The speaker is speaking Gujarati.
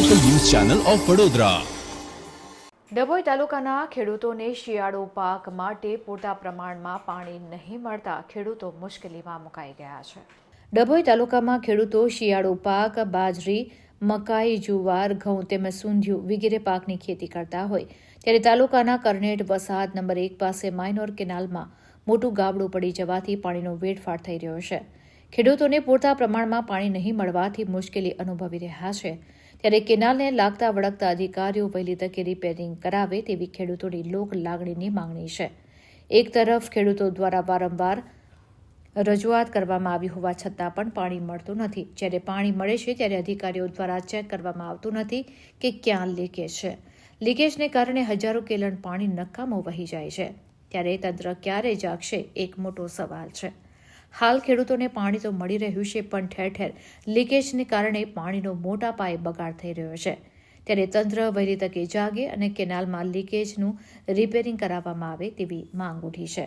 ચેનલ ઓફ વડોદરા ડભોઈ તાલુકાના ખેડૂતોને શિયાળો પાક માટે પૂરતા પ્રમાણમાં પાણી નહીં મળતા ખેડૂતો મુશ્કેલીમાં મુકાઈ ગયા છે. ડભોઈ તાલુકામાં ખેડૂતો શિયાળો પાક, બાજરી, મકાઈ, જુવાર, ઘઉં તેમજ સુંધ્યું વગેરે પાકની ખેતી કરતા હોય. ત્યારે તાલુકાના કરનેટ વસાહત નંબર એક પાસે માઇનોર કેનાલમાં મોટું ગાબડું પડી જવાથી પાણીનો વેડફાટ થઈ રહ્યો છે. ખેડૂતોને પૂરતા પ્રમાણમાં પાણી નહીં મળવાથી મુશ્કેલી અનુભવી રહ્યા છે. ત્યારે કેનાલને લાગતા વળગતા અધિકારીઓ વહેલી તકે રિપેરિંગ કરાવે તેવી ખેડૂતોની લોક લાગણીની માંગણી છે. એક તરફ ખેડૂતો દ્વારા વારંવાર રજૂઆત કરવામાં આવી હોવા છતાં પણ પાણી મળતું નથી. જ્યારે પાણી મળે છે ત્યારે અધિકારીઓ દ્વારા ચેક કરવામાં આવતું નથી કે ક્યાં લીકેજ છે. લીકેજને કારણે હજારો કેલન પાણી નકામો વહી જાય છે. ત્યારે તંત્ર ક્યારે જાગશે, એક મોટો સવાલ છે. હાલ ખેડૂતોને પાણી તો મળી રહ્યું છે, પણ ઠેર ઠેર લીકેજને કારણે પાણીનો મોટા પાયે બગાડ થઈ રહ્યો છે. ત્યારે તંત્ર વહેલી તકે જાગે અને કેનાલમાં લીકેજનું રિપેરિંગ કરાવવામાં આવે તેવી માંગ ઉઠી છે.